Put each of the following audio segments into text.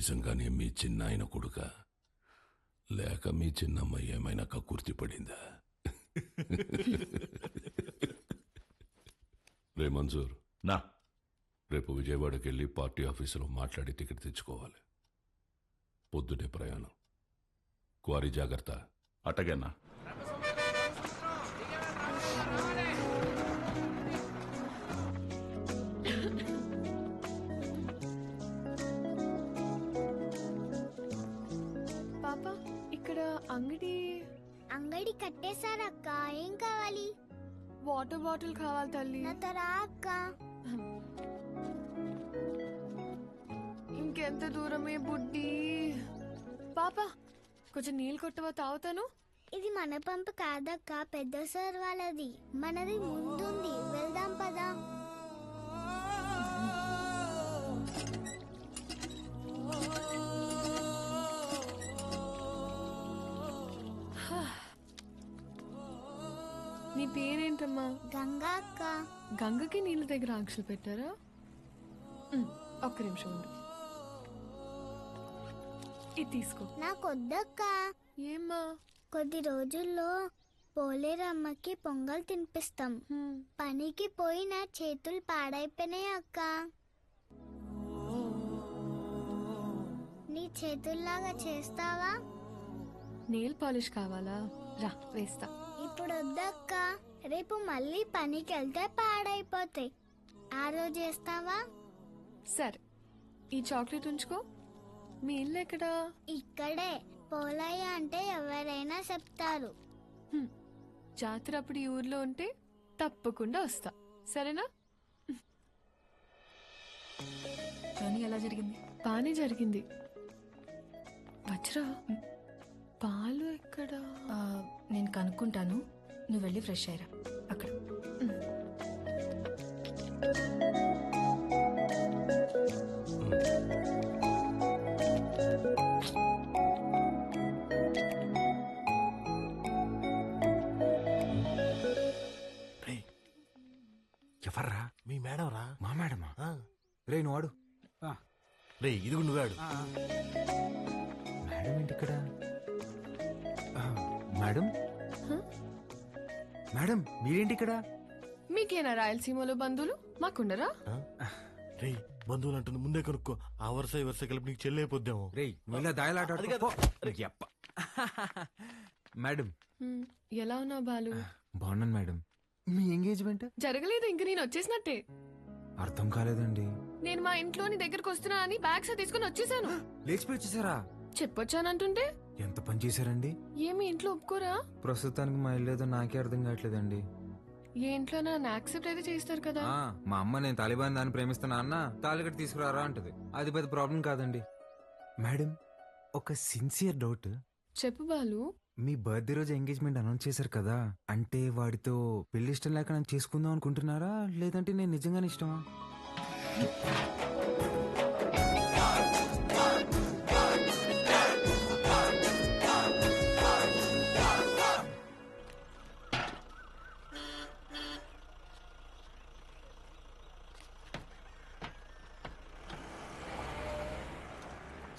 నిజంగానే మీ చిన్న ఆయన కొడుక? లేక మీ చిన్నమ్మ ఏమైనా కక్కుర్తి పడిందా? రే మంజూర్. నా. రేపు విజయవాడకి వెళ్ళి పార్టీ ఆఫీసులో మాట్లాడి టికెట్ తెచ్చుకోవాలి. పొద్దుటే ప్రయాణం. క్వారీ జాగ్రత్త. అట్టగన్నా. అంగడి? అంగడి కట్టేశారక్క. ఏం కావాలి? వాటర్ బాటిల్ కావాలి తల్లి. నాతో రా అక్క. ఇంకెంత దూరమే బుడ్డి? పాప కొంచెం నీళ్ళు కొట్టవా తాగుతాను? ఇది మన పంపు కాదక్క పెద్ద సార్ వాళ్ళది మనది ముందుంది. వెళ్దాం పదా. పేరేంటమ్మా? గంగా అక్క గంగకి నీళ్ళ దగ్గర ఆంక్షలు పెట్టారా? ఉమ్, ఒక్క నిమిషం ఉండు. ఇది తీసుకో. నాకొద్దక్క. ఏమ్మా? కొద్ది రోజుల్లో పోలేరమ్మకి పొంగల్ తినిపిస్తాం. హ్మ్, పనికి పోయి నా చేతులు పాడైపోయినాయి అక్క. నీ చేతుల్లాగా చేస్తావా? నెయిల్ పాలిష్ కావాలా? రా వేస్తా. ఇప్పుడు వద్దక్క రేపు మళ్ళీ పనికి వెళ్తే పాడైపోతాయి. ఆ రోజు చేస్తావా? సరే. ఈ చాక్లెట్ ఉంచుకో. మీ ఇల్లు ఎక్కడా? ఇక్కడే. పోలయ్య అంటే ఎవరైనా చెప్తారు. హ్మ్, జాతర అప్పుడు ఈ ఊర్లో ఉంటే తప్పకుండా వస్తా. సరేనా? జర్నీ ఎలా జరిగింది? బానే జరిగింది. వజ్రా పాలు ఎక్కడా? నేను కనుక్కుంటాను. నువ్వు వెళ్ళి ఫ్రెష్ అయ్యరా. అక్కడ. ఎవర్రా? మీ మేడం రా మా మేడమా. రే నువ్వు ఆడు. రే ఇదిగు నువ్వాడు మేడం ఏంటి ఇక్కడ మేడం? మేడం మీరేంటి ఇక్కడ మీకేనా రాయలసీమలో బంధువులు? మాకుండరా? రే బంధువులు అంటుంది ముందే కనుక్కో. ఆ వరుస ఈ వరుస కలిపి నీకు చెల్లైపోద్దాము రే నువ్వు ఇలా దాయలాట. మేడం. ఎలా ఉన్నావు బాలు? బాగున్నాను మేడం. మీ ఎంగేజ్మెంట్? జరగలేదు ఇంక నేను వచ్చేసినట్టే. అర్థం కాలేదండి. నేను మా ఇంట్లో నీ దగ్గరకు వస్తున్నా అని బ్యాగ్స్ తీసుకుని వచ్చేసాను. లేచిపోయి వచ్చేసారా? చెప్పొచ్చానంటుంటే? ఎంత పని చేశారండి? ఏమి ఇంట్లో ఒప్పుకోరా? ప్రస్తుతానికి మా ఇల్లు ఏదో నాకే అర్థం కావట్లేదండి. ఏ ఇంట్లో నన్ను యాక్సెప్ట్ అయితే చేస్తారు కదా? ఆ, మా అమ్మ నేను తాలిబాన్ దాన్ని ప్రేమిస్తున్నా అన్న తాలిగట్టు తీసుకురారా అంటది. అది పెద్ద ప్రాబ్లం కాదండి. మేడం ఒక సిన్సియర్ డౌట్ చెప్పు బాలు. మీ బర్త్డే రోజు ఎంగేజ్మెంట్ అనౌన్స్ చేశారు కదా అంటే వాడితో పెళ్ళి ఇష్టం లేక నన్ను చేసుకుందాం అనుకుంటున్నారా? లేదంటే నేను నిజంగానే ఇష్టమా?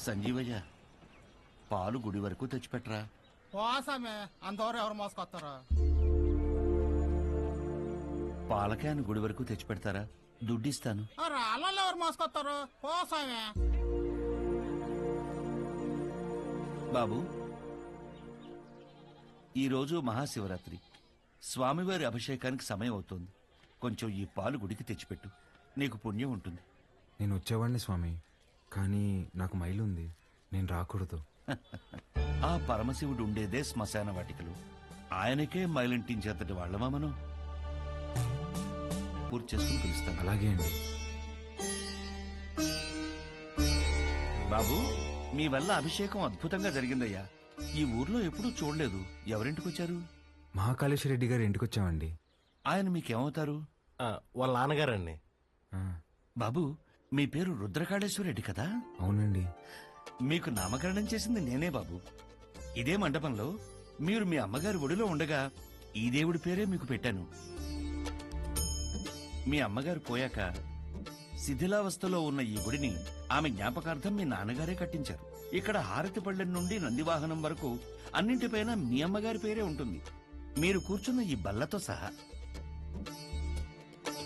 సంజీవయ్య పాలు గుడి వరకు తెచ్చిపెట్టరా? పోసామే అందరూ ఎవరు మోసుకొస్తారో? పాల క్యాన్ గుడి వరకు తెచ్చిపెడతారా? దుడ్డిస్తాను. రాళ్ళలో ఎవరు మోసుకొస్తారు? పోసామే బాబు ఈరోజు మహాశివరాత్రి. స్వామివారి అభిషేకానికి సమయం అవుతోంది. కొంచెం ఈ పాలు గుడికి తెచ్చిపెట్టు. నీకు పుణ్యం ఉంటుంది. నేను వచ్చేవాడిని స్వామి. కానీ నాకు మైలు ఉంది నేను రాకూడదు. ఆ పరమశివుడు ఉండేదే శ్మశాన వాటికలు. ఆయనకే మైలింటించేంతటి వాళ్ళమా మనం? పూర్తి చేసుకుని పిలుస్తాను. అలాగే అండి. బాబు మీ వల్ల అభిషేకం అద్భుతంగా జరిగిందయ్యా. ఈ ఊర్లో ఎప్పుడూ చూడలేదు. ఎవరింటికి వచ్చారు మహాకాళేశ్వర రెడ్డి గారి ఇంటికి వచ్చామండి ఆయన మీకేమవుతారు? ఆ, వాళ్ళ నాన్నగారండి. బాబు మీ పేరు రుద్రకాళేశ్వరెడ్డి కదా? అవునండి. మీకు నామకరణం చేసింది నేనే బాబు. ఇదే మండపంలో మీరు మీ అమ్మగారి ఒడిలో ఉండగా ఈ దేవుడి పేరే మీకు పెట్టాను. మీ అమ్మగారు పోయాక శిథిలావస్థలో ఉన్న ఈ గుడిని ఆమె జ్ఞాపకార్థం మీ నాన్నగారే కట్టించారు. ఇక్కడ హారతి పళ్ళెం నుండి నందివాహనం వరకు అన్నింటిపైన మీ అమ్మగారి పేరే ఉంటుంది. మీరు కూర్చున్న ఈ బల్లతో సహా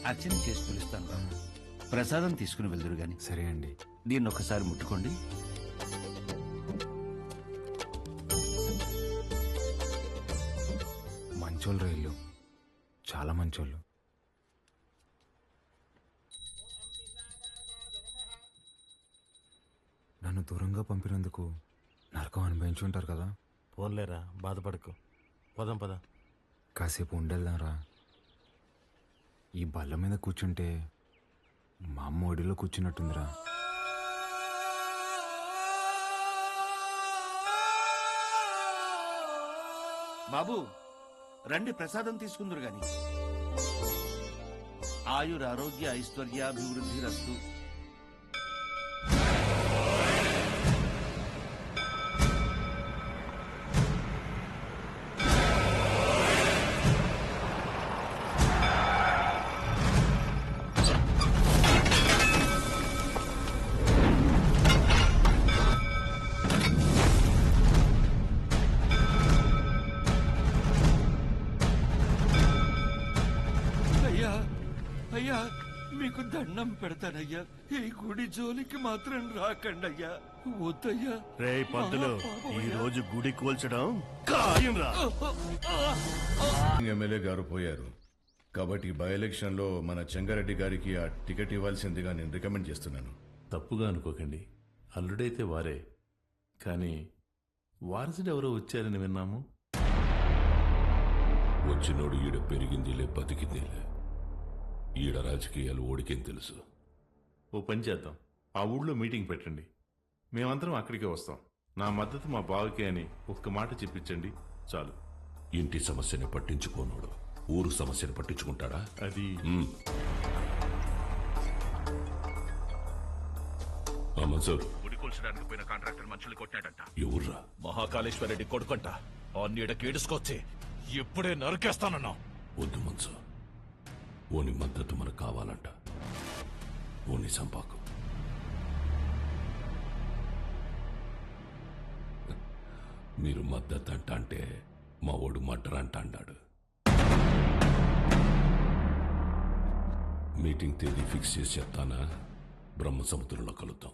అర్చన చేసి పిలుస్తాను బాబు. ప్రసాదం తీసుకుని వెళ్దురు గాని. సరే అండి. దీన్ని ఒకసారి ముట్టుకోండి. మంచోళ్ళు రైళ్ళు చాలా మంచోళ్ళు. నన్ను దూరంగా పంపినందుకు నరకం అనుభవించి ఉంటారు కదా? పోన్లేరా బాధపడకు. పదం పద. కాసేపు ఉండేద్దాంరా. ఈ బల్ల మీద కూర్చుంటే మా అమ్మ ఒడిలో కూర్చున్నట్టుందిరా. బాబు రండి ప్రసాదం తీసుకుందరు గాని ఆయుర ఆరోగ్య ఐశ్వర్యాభివృద్ధి రస్తు అయ్యా మీకు దండం పెడతానయ్యా. ఈ గుడి జోలికి మాత్రం రాకండి అయ్యా వద్దయ్యా. రే పంతులు ఈ రోజు గుడి కూల్చడం ఖాయం రా. ఎమ్మెల్యే గారు పోయారు. కాబట్టి బై ఎలక్షన్లో మన చెంగారెడ్డి గారికి ఆ టికెట్ ఇవ్వాల్సిందిగా నేను రికమెండ్ చేస్తున్నాను. తప్పుగా అనుకోకండి. అల్లుడైతే వారే. కానీ వారసుడు ఎవరో వచ్చారని విన్నాము. వచ్చినోడు ఈడ పెరిగిందిలే బతికిందిలే. ఈడ రాజకీయాలు ఓడికేం తెలుసు? ఓ పని చేద్దాం. ఆ ఊళ్ళో మీటింగ్ పెట్టండి. మేమందరం అక్కడికే వస్తాం. నా మద్దతు మా బావకే అని ఒక్క మాట చెప్పించండి. చాలు. ఇంటి సమస్యని పట్టించుకోనోడు. ఊరు సమస్యని పట్టించుకుంటాడా? అది మన్సూర్. గుడి కూల్చడానికి పోయిన కాంట్రాక్టర్ మనుషులు కొట్టాడంట. ఎవర్రా? మహాకాళేశ్వర రెడ్డి కొడుకంట. ఆ నీడ కేడుసుకొచ్చి ఇప్పుడే నరికేస్తానన్నా. వద్దు మన్సూర్. ఓని మద్దతు మనకు కావాలంట. ఓని సంపాకు. మీరు మద్దతు అంట అంటే మా ఓడు మడ్డర్ అంట అన్నాడు మీటింగ్ తేదీ ఫిక్స్ చేసి చెప్తానా? బ్రహ్మ సముద్రంలో కలుద్దాం.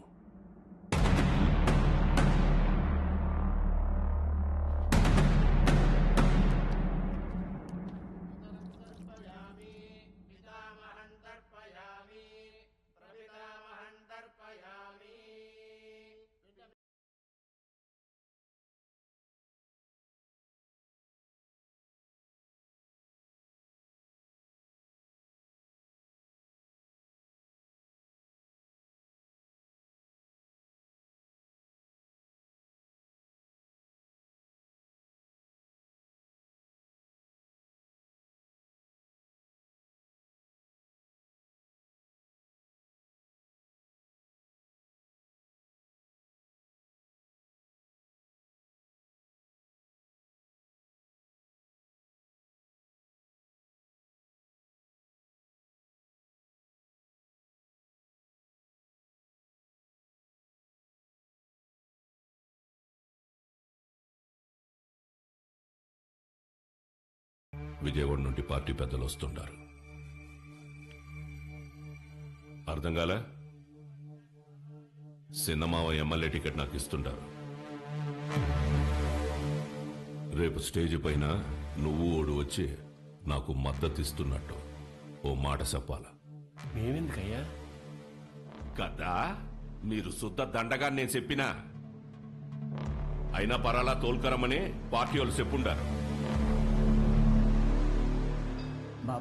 విజయవాడ నుండి పార్టీ పెద్దలు వస్తుండారు. అర్థం కాలే? సినిమావ ఎమ్మెల్యే టికెట్ నాకు ఇస్తుండారు. రేపు స్టేజ్ పైన నువ్వు ఓడు వచ్చి నాకు మద్దతు ఇస్తున్నట్టు ఓ మాట చెప్పాల. మేమెందుకయ్యా? కదా? మీరు శుద్ధ దండగా నేను చెప్పినా. అయినా పరాలా తోల్కరమని పార్టీ వాళ్ళు చెప్పుండారు.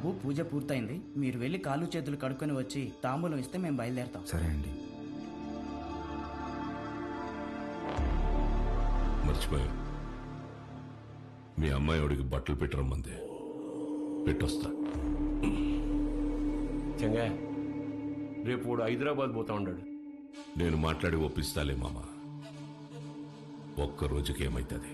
బాబు పూజ పూర్తయింది. మీరు వెళ్ళి కాళ్ళు చేతులు కడుక్కొని వచ్చి తాంబూలం ఇస్తే మేము బయలుదేరతాం. సరే అండి. మర్చిపోయా. మీ అమ్మాయి వాడికి బట్టలు పెట్టరమ్మంది పెట్టొస్తా. చెంగా రేపు వాడు హైదరాబాద్ పోతా ఉన్నాడు నేను మాట్లాడి ఒప్పిస్తాలే మామ. ఒక్క రోజుకి ఏమైతుంది?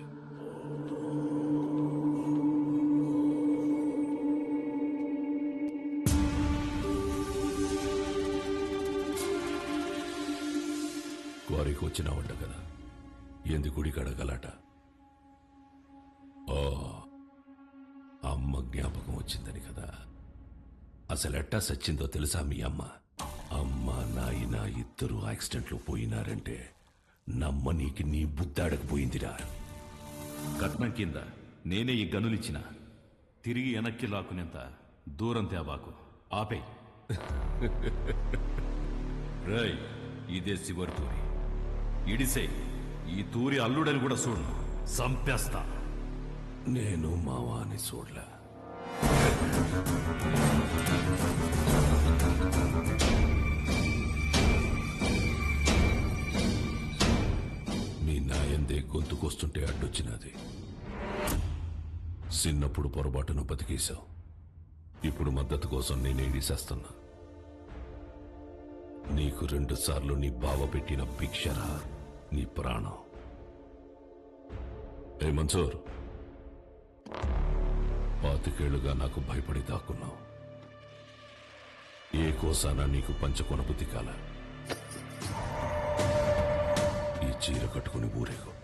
గుడికి వచ్చినావంట కదా ఏంది గుడికి అడగలట ఓ అమ్మ జ్ఞాపకం వచ్చిందని కదా. అసలెట్టా సచ్చిందో తెలుసా మీ అమ్మ? అమ్మ నాయన ఇద్దరు యాక్సిడెంట్లో పోయినారంటే నమ్మ నీకి నీ బుద్ధాడకపోయిందిరా కట్నం కింద నేనే ఈ గనులిచ్చిన. తిరిగి వెనక్కి లాక్కునేంత దూరం తేవాకు ఆపే రై ఇదే శివరి ఇడిసే ఈ తూరి అల్లుడని కూడా చూడు. సంపేస్తా. నేను మావాని చూడలే. మీ నాయందే గొంతుకొస్తుంటే అడ్డొచ్చినది. చిన్నప్పుడు పొరపాటును బతికేశావు. ఇప్పుడు మద్దతు కోసం నేను ఏడిసేస్తున్నా నీకు రెండు సార్లు నీ బావ పెట్టిన భిక్షరా నీ ప్రాణం. ఏ మన్సూర్ పాతికేళ్ళుగా నాకు భయపడి దాక్కున్నావు. ఏ కోసానా నీకు పంచకొన బుద్ధి కాల. ఈ చీర కట్టుకుని ఊరేగు.